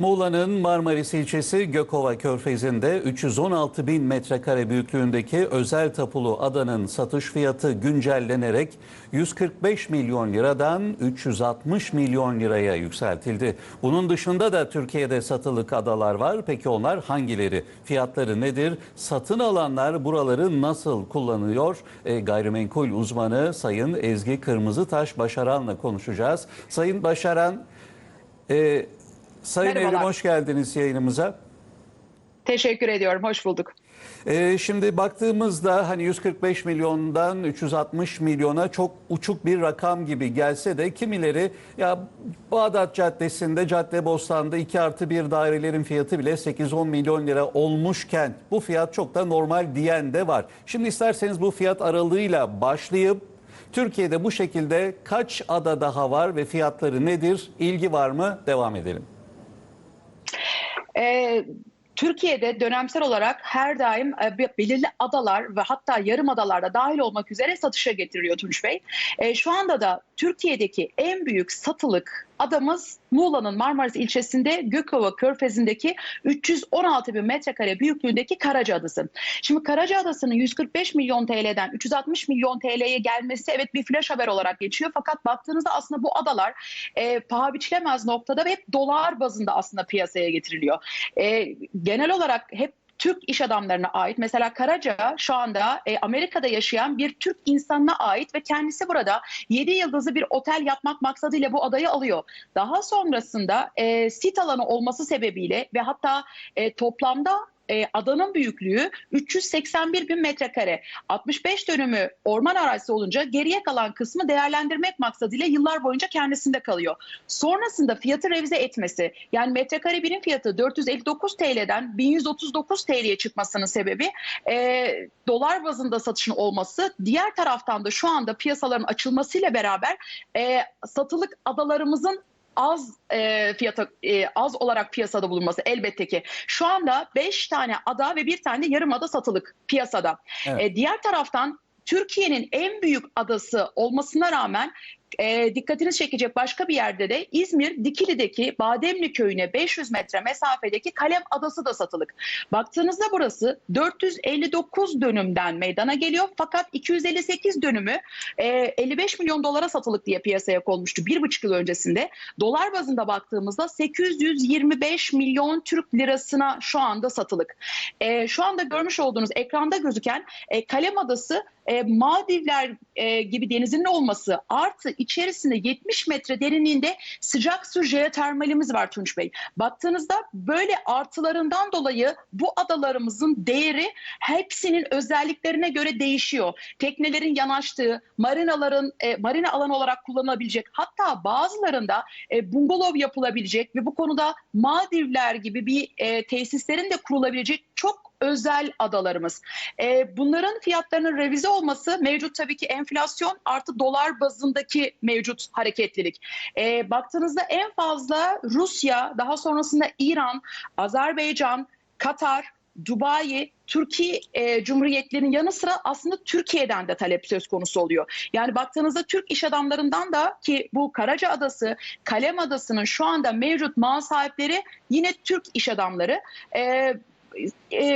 Muğla'nın Marmaris ilçesi Gökova Körfezi'nde 316 bin metrekare büyüklüğündeki özel tapulu adanın satış fiyatı güncellenerek 145 milyon liradan 360 milyon liraya yükseltildi. Bunun dışında da Türkiye'de satılık adalar var. Peki onlar hangileri? Fiyatları nedir? Satın alanlar buraları nasıl kullanıyor? E, gayrimenkul uzmanı Sayın Ezgi Kırmızıtaş Başaran'la konuşacağız. Sayın Başaran, e, Sayın Merhabalar. Evrim hoş geldiniz yayınımıza. Teşekkür ediyorum. Hoş bulduk. Ee, şimdi baktığımızda hani 145 milyondan 360 milyona çok uçuk bir rakam gibi gelse de kimileri ya Bağdat Caddesi'nde Caddebostan'da 2 artı 1 dairelerin fiyatı bile 8-10 milyon lira olmuşken bu fiyat çok da normal diyen de var. Şimdi isterseniz bu fiyat aralığıyla başlayıp Türkiye'de bu şekilde kaç ada daha var ve fiyatları nedir? İlgi var mı? Devam edelim. Ee, Türkiye'de dönemsel olarak her daim e, be- belirli adalar ve hatta yarım adalarda dahil olmak üzere satışa getiriliyor Tunç Bey. E, şu anda da Türkiye'deki en büyük satılık adamız Muğla'nın Marmaris ilçesinde Gökova Körfezi'ndeki 316 bin metrekare büyüklüğündeki Karaca Adası. Şimdi Karaca Adası'nın 145 milyon TL'den 360 milyon TL'ye gelmesi evet bir flash haber olarak geçiyor. Fakat baktığınızda aslında bu adalar e, paha biçilemez noktada ve hep dolar bazında aslında piyasaya getiriliyor. E, genel olarak hep Türk iş adamlarına ait. Mesela Karaca şu anda e, Amerika'da yaşayan bir Türk insanına ait ve kendisi burada 7 yıldızlı bir otel yapmak maksadıyla bu adayı alıyor. Daha sonrasında e, sit alanı olması sebebiyle ve hatta e, toplamda e, adanın büyüklüğü 381 bin metrekare. 65 dönümü orman arazisi olunca geriye kalan kısmı değerlendirmek maksadıyla yıllar boyunca kendisinde kalıyor. Sonrasında fiyatı revize etmesi yani metrekare birim fiyatı 459 TL'den 1139 TL'ye çıkmasının sebebi e, dolar bazında satışın olması. Diğer taraftan da şu anda piyasaların açılmasıyla beraber e, satılık adalarımızın az e, fiyata e, az olarak piyasada bulunması elbette ki şu anda 5 tane ada ve bir tane yarım ada satılık piyasada. Evet. E, diğer taraftan Türkiye'nin en büyük adası olmasına rağmen e, dikkatinizi çekecek başka bir yerde de İzmir Dikili'deki Bademli köyüne 500 metre mesafedeki Kalem Adası da satılık. Baktığınızda burası 459 dönümden meydana geliyor fakat 258 dönümü e, 55 milyon dolara satılık diye piyasaya konmuştu bir buçuk yıl öncesinde. Dolar bazında baktığımızda 825 milyon Türk lirasına şu anda satılık. E, şu anda görmüş olduğunuz ekranda gözüken e, Kalem Adası e, Maldivler e, gibi denizinin olması artı içerisinde 70 metre derinliğinde sıcak su jeotermalimiz var Tunç Bey. Baktığınızda böyle artılarından dolayı bu adalarımızın değeri hepsinin özelliklerine göre değişiyor. Teknelerin yanaştığı, marinaların e, marina alanı olarak kullanılabilecek hatta bazılarında e, bungalov yapılabilecek ve bu konuda Maldivler gibi bir e, tesislerin de kurulabilecek çok özel adalarımız. E, bunların fiyatlarının revize olması mevcut tabii ki enflasyon artı dolar bazındaki mevcut hareketlilik. E, baktığınızda en fazla Rusya, daha sonrasında İran, Azerbaycan, Katar, Dubai, Türkiye e, Cumhuriyetlerinin yanı sıra aslında Türkiye'den de talep söz konusu oluyor. Yani baktığınızda Türk iş adamlarından da ki bu Karaca Adası, Kalem Adası'nın şu anda mevcut mal sahipleri yine Türk iş adamları. E,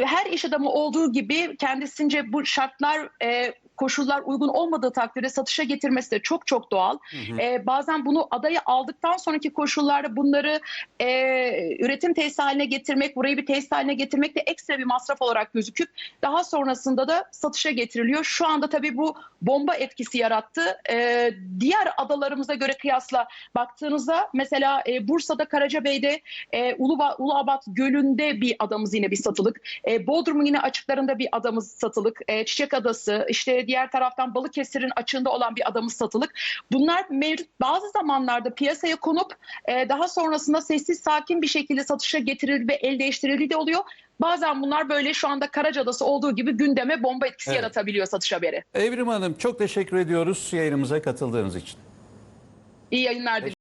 her iş adamı olduğu gibi kendisince bu şartlar e, koşullar uygun olmadığı takdirde satışa getirmesi de çok çok doğal. E, bazen bunu adaya aldıktan sonraki koşullarda bunları e, üretim tesisi haline getirmek, burayı bir tesis haline getirmek de ekstra bir masraf olarak gözüküp daha sonrasında da satışa getiriliyor. Şu anda tabii bu bomba etkisi yarattı. E, diğer adalarımıza göre kıyasla baktığınızda mesela e, Bursa'da Karacabey'de e, Uluba, Uluabat Gölü'nde bir adamız yine bir satılık. E, Bodrum'un yine açıklarında bir adamız satılık. E, Çiçek Adası, işte diğer taraftan Balıkesir'in açığında olan bir adamız satılık. Bunlar mevcut bazı zamanlarda piyasaya konup e, daha sonrasında sessiz sakin bir şekilde satışa getirildi ve el değiştirildiği de oluyor. Bazen bunlar böyle şu anda Karacadası olduğu gibi gündeme bomba etkisi Evet. yaratabiliyor satış haberi. Evrim Hanım çok teşekkür ediyoruz yayınımıza katıldığınız için. İyi yayınlar diliyorum.